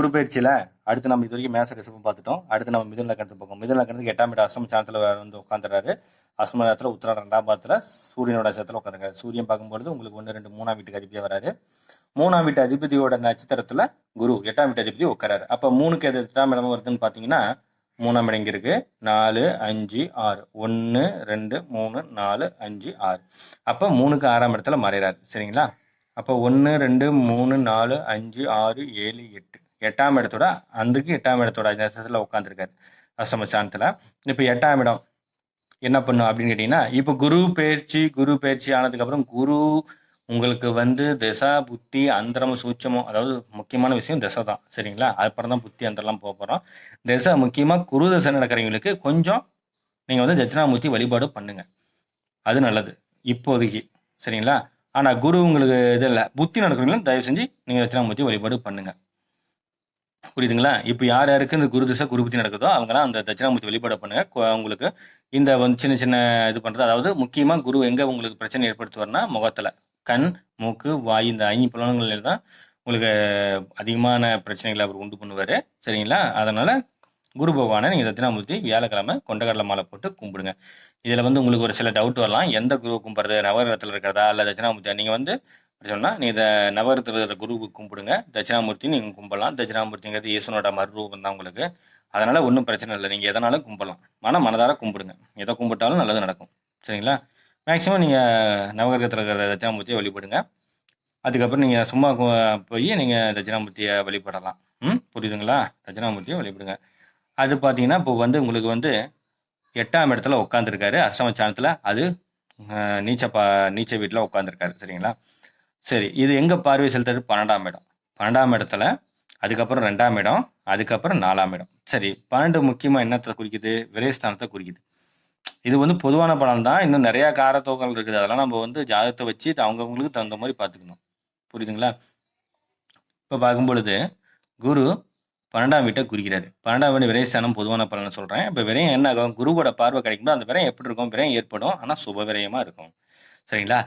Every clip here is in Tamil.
குரு பயிற்சியில் அடுத்து நம்ம இது வரைக்கும் மேச ரிசப்பும் பார்த்துட்டோம். அடுத்து நம்ம மிதுன லக்கணத்துக்கு போகும் மிதுன லக்கணத்துக்கு எட்டாம் இடம் அஷ்டம சாணத்தில் வந்து உட்காந்துறாரு அஷ்டம நேரத்தில் உத்தர ரெண்டாம் பாதத்தில் சூரியனோட சேர்த்துல உட்காந்துருக்காரு சூரியன் பார்க்கும்பொழுது உங்களுக்கு ஒன்று ரெண்டு மூணாம் வீட்டுக்கு அதிபதியாக வராரு. மூணாம் வீட்டு அதிபதியோட நட்சத்திரத்தில் குரு எட்டாம் வீட்டு அதிபதி உட்காராரு அப்போ மூணுக்கு எது எட்டாம் இடம் வருதுன்னு பார்த்தீங்கன்னா மூணாம் இடம் இங்கே இருக்கு? நாலு அஞ்சு ஆறு. ஒன்று ரெண்டு மூணு நாலு அஞ்சு ஆறு. அப்போ மூணுக்கு ஆறாம் இடத்துல மறைகிறார் சரிங்களா? அப்போ ஒன்று ரெண்டு மூணு நாலு அஞ்சு ஆறு ஏழு எட்டு. எட்டாம் இடத்தோட அந்துக்கு எட்டாம் இடத்தோட நட்சத்திரத்தில் உட்காந்துருக்காரு அஷ்டம இப்போ எட்டாம் இடம் என்ன பண்ணும் அப்படின்னு கேட்டிங்கன்னா இப்போ குரு பயிற்சி குரு பயிற்சி ஆனதுக்கப்புறம் குரு உங்களுக்கு வந்து திசா புத்தி அந்தரம் சூட்சமோ அதாவது முக்கியமான விஷயம் திசை தான். சரிங்களா? அப்புறம் தான் புத்தி அந்தரெல்லாம் போக போகிறோம் திசை முக்கியமாக குரு திசை நடக்கிறவங்களுக்கு கொஞ்சம் நீங்கள் வந்து தட்சிணாமூர்த்தி வழிபாடு பண்ணுங்க. அது நல்லது. இப்போதைக்கு. சரிங்களா? ஆனால் குரு உங்களுக்கு இது இல்லை. புத்தி நடக்கிறவங்களும் தயவு செஞ்சு நீங்கள் தட்சிணாமூர்த்தி வழிபாடு பண்ணுங்கள் புரியுதுங்களா? இப்போ யார் யாருக்கு இந்த குரு திசை குருபுத்தி நடக்குதோ அவங்களாம் அந்த தட்சிணாமூர்த்தி வழிபாடு பண்ணுங்க. உங்களுக்கு இந்த வந்து சின்ன சின்ன இது பண்ணுறது அதாவது முக்கியமாக குரு எங்கே உங்களுக்கு பிரச்சனை ஏற்படுத்துவார்னா முகத்தில். கண் மூக்கு வாய் இந்த ஐந்து புலன்களில் தான் உங்களுக்கு அதிகமான பிரச்சனைகளை அவர் உண்டு பண்ணுவார். சரிங்களா? அதனால் குரு பகவானை நீங்கள் தட்சிணாமூர்த்தி வியாழக்கிழமை கொண்டக்கடலை மாலை போட்டு கும்பிடுங்க. இதில் வந்து உங்களுக்கு ஒரு சில டவுட் வரலாம். எந்த குரு கும்பிட்றது? நவகிரகத்தில் இருக்கிறதா? இல்லை தட்சிணாமூர்த்தியா? நீங்கள் வந்து சொன்னால் நீ இதை நவரத்தில் இருக்கிற குருவுக்கு கும்பிடுங்க. தட்சிணாமூர்த்தி நீங்கள் கும்பிடலாம். தட்சிணாமூர்த்திங்கிறது ஈஸ்வனோட மறுரூபம் தான் உங்களுக்கு. அதனால் ஒன்றும் பிரச்சனை இல்லை. நீங்கள் எதனாலும் கும்பிடலாம் ஆனால் மனதார கும்பிடுங்க. எதை கும்பிட்டாலும் நல்லது நடக்கும். சரிங்களா? மேக்ஸிமம் நீங்கள் நவகிரகத்தில் இருக்கிற தட்சிணாமூர்த்தியை வழிபடுங்க. அதுக்கப்புறம் நீங்கள் சும்மா போய் நீங்கள் தட்சிணாமூர்த்தியை வழிபடலாம். ம்? புரியுதுங்களா? தட்சிணாமூர்த்தியை வழிபடுங்க. அது பார்த்தீங்கன்னா இப்போ வந்து உங்களுக்கு வந்து எட்டாம் இடத்துல உட்காந்துருக்காரு அஷ்டம சாணத்தில் அது அஹ், நீச்ச பா நீச்ச வீட்டில் உட்காந்துருக்காரு சரிங்களா? சரி இது எங்கே பார்வை செலுத்துறது? பன்னெண்டாம் இடம். பன்னெண்டாம் இடத்துல அதுக்கப்புறம் ரெண்டாம் இடம் அதுக்கப்புறம் நாலாம் இடம். சரி பன்னெண்டு முக்கியமாக என்னத்தை குறிக்குது? விரைஸ்தானத்தை குறிக்குது. இது வந்து பொதுவான படம் தான். இன்னும் நிறைய காரத்தோகங்கள் இருக்குது. அதெல்லாம் நம்ம வந்து ஜாதகத்தை வச்சு அவங்கவுங்களுக்கு தகுந்த மாதிரி பார்த்துக்கணும். புரியுதுங்களா? இப்போ பார்க்கும் பொழுது குரு பன்னெண்டாம் வீட்டை குறிக்கிறாரு. பன்னெண்டாம் வீடு விரைஸ்தானம் பொதுவான பலனை சொல்கிறேன் இப்போ விரயம் என்ன ஆகும்? குருவோட பார்வை கிடைக்கும்போது அந்த விரயம் எப்படி இருக்கும்? விரயம் ஏற்படும். ஆனால் சுப விரயமாக இருக்கும். சரிங்களா?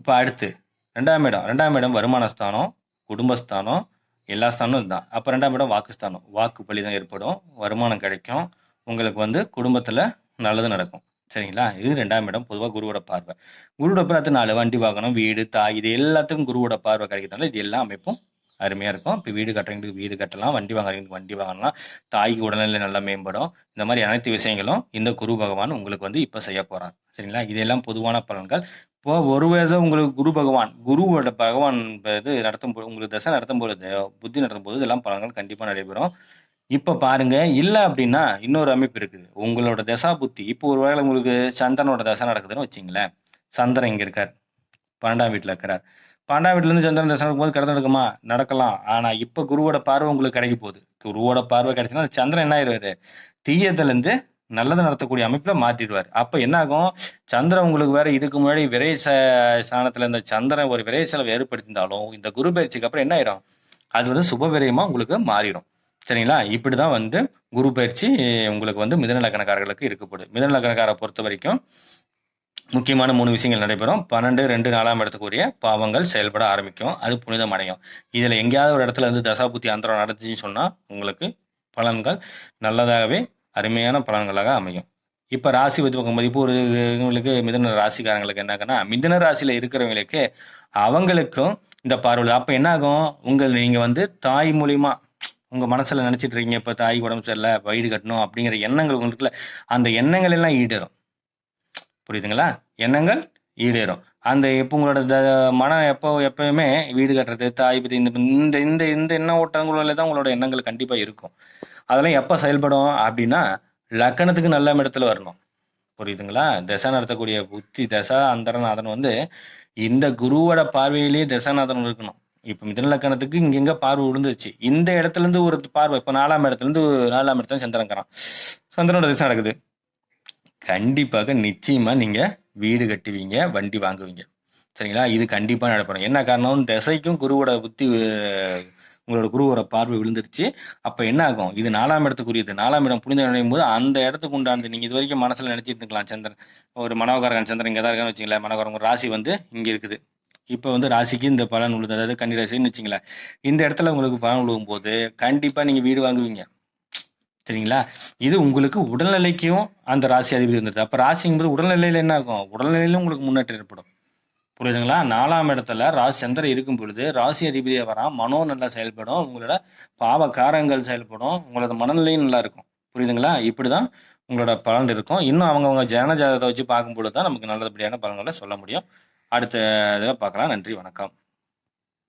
இப்போ அடுத்து ரெண்டாம் இடம் ரெண்டாம் இடம் வருமானஸ்தானம் குடும்பஸ்தானம் எல்லா ஸ்தானமும் இதுதான். அப்போ ரெண்டாம் இடம் வாக்குஸ்தானம். வாக்கு பலிதம் ஏற்படும். வருமானம் கிடைக்கும். உங்களுக்கு வந்து குடும்பத்தில் நல்லது நடக்கும். சரிங்களா? இது ரெண்டாம் இடம். பொதுவாக குருவோட பார்வை. குருவோட பார்த்து நாலு வண்டி வாகனம் வீடு தாய் இது எல்லாத்துக்கும் குருவோட பார்வை கிடைக்கிறதுனால இது எல்லா அமைப்பும் அருமையாக இருக்கும். இப்போ வீடு கட்டுறவங்களுக்கு வீடு கட்டலாம் வண்டி வாங்குறவங்களுக்கு வண்டி வாங்கலாம். தாய்க்கு உடல்நிலை நல்லா மேம்படும். இந்த மாதிரி அனைத்து விஷயங்களும் இந்த குரு பகவான் உங்களுக்கு வந்து இப்போ செய்ய போகிறார் சரிங்களா? இதெல்லாம் பொதுவான பலன்கள். இப்போ ஒரு வயசாக உங்களுக்கு குரு பகவான் குருவோட பகவான் இது நடத்தும் பொழுது உங்களுக்கு தசை நடத்தும் பொழுது புத்தி நடத்தும் போது இதெல்லாம் பலன்கள் கண்டிப்பாக நடைபெறும். இப்போ பாருங்க இல்லை அப்படின்னா இன்னொரு அமைப்பு இருக்குது. உங்களோட தசா புத்தி இப்போ ஒரு வேளை உங்களுக்கு சந்திரனோட தசை நடக்குதுன்னு வச்சிங்களேன். சந்திரன் இங்கே இருக்கார். பன்னெண்டாம் வீட்டில் இருக்கிறார். பன்னெண்டாம் வீட்டிலேருந்து சந்திரன் தசனம் போது கடந்து நடக்குமா? நடக்கலாம். ஆனால் இப்போ குருவோட பார்வை உங்களுக்கு கிடைக்க போகுது. குருவோட பார்வை கிடைச்சுன்னா சந்திரன் என்ன ஆயிடுவாரு? தீயத்துலேருந்து நல்லது நடத்தக்கூடிய அமைப்பில் மாற்றிடுவார். அப்போ என்ன ஆகும்? சந்திரன் உங்களுக்கு வேற இதுக்கு முன்னாடி விரை ச- ஸ்தானத்துல இருந்த சந்திரன் ஒரு விரை செலவு ஏற்படுத்தியிருந்தாலும் இந்த குரு பயிற்சிக்கு அப்புறம் என்ன ஆயிரும்? அது வந்து சுப விரயமா உங்களுக்கு மாறிடும். சரிங்களா? இப்படிதான் வந்து குரு பயிற்சி உங்களுக்கு வந்து மிதன லக்கணக்காரர்களுக்கு இருக்கப்படுது மிதன லக்கணக்காரை பொறுத்த வரைக்கும் முக்கியமான மூணு விஷயங்கள் நடைபெறும். பன்னெண்டு ரெண்டு நாலாம் இடத்துக்குரிய பாவங்கள் செயல்பட ஆரம்பிக்கும். அது புனிதம் அடையும். இதில் எங்கேயாவது ஒரு இடத்துல வந்து தசாபுத்தி அந்தரம் நடந்துச்சுன்னு சொன்னால் உங்களுக்கு பலன்கள் நல்லதாகவே அருமையான பலன்களாக அமையும். இப்போ ராசி வச்சு பார்க்கும்போது இப்போ ஒரு இவங்களுக்கு மிதன ராசிக்காரங்களுக்கு என்னாகன்னா மிதன ராசியில் இருக்கிறவங்களுக்கு அவங்களுக்கும் இந்த பார்வை. அப்போ என்ன ஆகும் உங்கள் நீங்கள் வந்து தாய் மூலிமா உங்கள் மனசில் நினச்சிட்டு இருக்கீங்க இப்போ தாய் உடம்பு சரியில்லை வயிறு கட்டணும் அப்படிங்கிற எண்ணங்கள் உங்களுக்குள்ள அந்த எண்ணங்கள் எல்லாம் ஈடேறும். புரியுதுங்களா? எண்ணங்கள் ஈடேறும். அந்த எப்போ உங்களோட த- மனம் எப்போ எப்பயுமே வீடு கட்டுறது தாய் பத்தி இந்த இந்த இந்த இந்த எண்ண ஓட்டங்களில் தான் உங்களோட எண்ணங்கள் கண்டிப்பாக இருக்கும். அதெல்லாம் எப்போ செயல்படும் அப்படின்னா லக்கணத்துக்கு நல்ல இடத்துல வரணும். புரியுதுங்களா? தசை நடத்தக்கூடிய புத்தி தசா அந்தரநாதன் வந்து இந்த குருவோட பார்வையிலேயே தசாநாதன் இருக்கணும். இப்போ மிதன லக்கணத்துக்கு இங்கெங்க பார்வை விழுந்துருச்சு? இந்த இடத்துல இருந்து ஒரு பார்வை இப்போ நாலாம் இடத்துல இருந்து நாலாம் இடத்துல சந்திரன்கிறான் சந்திரனோட திசை நடக்குது. கண்டிப்பாக நிச்சயமாக நீங்கள் வீடு கட்டுவீங்க வண்டி வாங்குவீங்க. சரிங்களா? இது கண்டிப்பாக நடப்படும் என்ன காரணம் திசைக்கும் குருவோட புத்தி உங்களோட குருவோட பார்வை விழுந்துருச்சு. அப்போ என்ன ஆகும்? இது நாலாம் இடத்துக்குரியது. நாலாம் இடம் புனித நினைக்கும் போது அந்த இடத்துக்கு உண்டானது நீங்கள் இது வரைக்கும் மனசில் நினச்சிட்டு இருக்கலாம் சந்திரன். ஒரு மனோகரகன் சந்திரன் இங்கே தான் இருக்கான்னு வச்சுங்களேன் மனோகரங்க ராசி வந்து இங்கே இருக்குது. இப்போ வந்து ராசிக்கு இந்த பலன் உழுது அதாவது கன்னி ராசின்னு வச்சுங்களேன் இந்த இடத்துல உங்களுக்கு பலன் உழுவும் போது கண்டிப்பாக நீங்கள் வீடு வாங்குவீங்க. சரிங்களா? இது உங்களுக்கு உடல்நிலைக்கும் அந்த ராசி அதிபதி வந்தது அப்போ ராசிங்கும்போது உடல்நிலையில் என்ன ஆகும்? உடல்நிலையிலும் உங்களுக்கு முன்னேற்றம் ஏற்படும். புரியுதுங்களா? நாலாம் இடத்துல ராசி சந்திரன் இருக்கும் பொழுது ராசி அதிபதியாக வரான் மனோ நல்லா செயல்படும் உங்களோட பாவ காரங்கள் செயல்படும் உங்களோட மனநிலையும் நல்லா இருக்கும். புரியுதுங்களா? இப்படி தான் உங்களோட பலன் இருக்கும். இன்னும் அவங்கவுங்க ஜன ஜாதகத்தை வச்சு பார்க்கும்பொழுது தான் நமக்கு நல்லபடியான பலன்களை சொல்ல முடியும். அடுத்த இதில் பார்க்கலாம். நன்றி வணக்கம்.